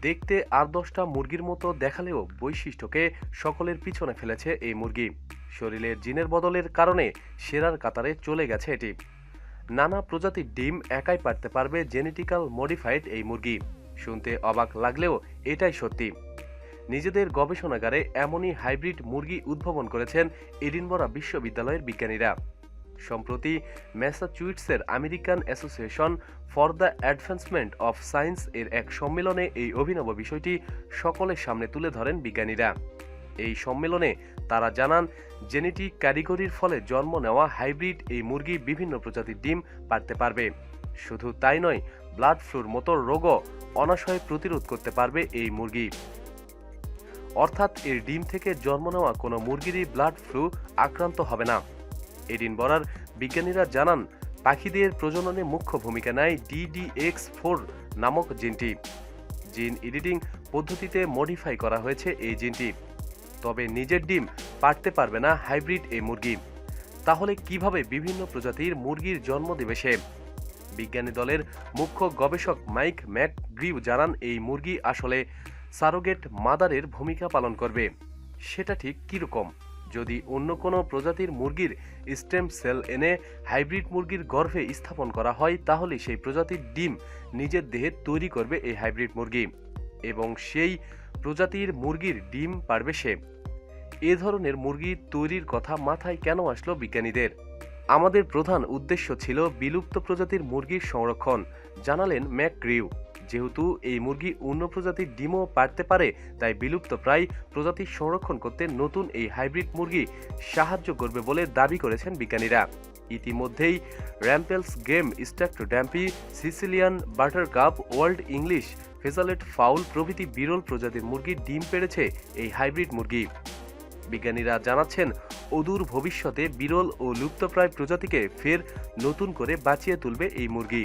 দেখতে আর দশটা মুরগির মতো দেখালেও বৈশিষ্ট্যকে সকলের পিছনে ফেলেছে এই মুরগি। শরীরের জিনের বদলের কারণে সেরার কাতারে চলে গেছে এটি। নানা প্রজাতির ডিম একাই পারতে পারবে জেনেটিক্যাল মডিফাইড এই মুরগি। শুনতে অবাক লাগলেও এটাই সত্যি। নিজেদের গবেষণাগারে এমনই হাইব্রিড মুরগি উদ্ভাবন করেছেন এডিনবরা বিশ্ববিদ্যালয়ের বিজ্ঞানীরা। সম্প্রতি ম্যাসাচুইটসের American Association for the Advancement of Science এর এক সম্মেলনে এই অভিনব বিষয়টি সকলের সামনে তুলে ধরেন বিজ্ঞানীরা। এই সম্মেলনে তারা জানান, জেনেটিক ক্যারিগরির ফলে জন্ম নেওয়া হাইব্রিড এই মুরগি বিভিন্ন প্রজাতির ডিম পারতে পারবে। শুধু তাই নয়, ব্লাড ফ্লুর মতো রোগও অনাশয়ে প্রতিরোধ করতে পারবে এই মুরগি। অর্থাৎ এর ডিম থেকে জন্ম নেওয়া কোনো মুরগিরই ব্লাড ফ্লু আক্রান্ত হবে না। এডিন বরার বিজ্ঞানীরা জানান, পাখিদের প্রজননে মুখ্য ভূমিকা নেয় ডিডিএক্স ফোর নামক জিনটি। জিন এডিটিং পদ্ধতিতে মডিফাই করা হয়েছে এই জিনটি। তবে নিজের ডিম পারতে পারবে না হাইব্রিড এই মুরগি। তাহলে কীভাবে বিভিন্ন প্রজাতির মুরগির জন্ম দেবে সে? বিজ্ঞানী দলের মুখ্য গবেষক মাইক ম্যাক গ্রিভ জানান, এই মুরগি আসলে সারোগেট মাদারের ভূমিকা পালন করবে। সেটা ঠিক কীরকম? যদি অন্য কোনো প্রজাতির মুরগির স্টেম সেল এনে হাইব্রিড মুরগির গর্ভে স্থাপন করা হয়, তাহলে সেই প্রজাতির ডিম নিজের দেহে তৈরি করবে এই হাইব্রিড মুরগি এবং সেই প্রজাতির মুরগির ডিম পারবে সে। এ ধরনের মুরগি তৈরির কথা মাথায় কেন আসলো বিজ্ঞানীদের? আমাদের প্রধান উদ্দেশ্য ছিল বিলুপ্ত প্রজাতির মুরগির সংরক্ষণ, জানালেন ম্যাক গ্রিউ যেহেতু এই মুরগি অন্য প্রজাতির ডিমও পারতে পারে, তাই বিলুপ্ত প্রায় প্রজাতির সংরক্ষণ করতে নতুন এই হাইব্রিড মুরগি সাহায্য করবে বলে দাবি করেছেন বিজ্ঞানীরা। ইতিমধ্যেই র্যাম্পেলস গেম, স্ট্যাক্ট ড্যাম্পি, সিসিলিয়ান বাটার কাপ ওয়ার্ল্ড ইংলিশ, ফেজালেট ফাউল প্রভৃতি বিরল প্রজাতির মুরগির ডিম পেড়েছে এই হাইব্রিড মুরগি। বিজ্ঞানীরা জানাচ্ছেন, অদূর ভবিষ্যতে বিরল ও লুপ্তপ্রায় প্রজাতিকে ফের নতুন করে বাঁচিয়ে তুলবে এই মুরগি।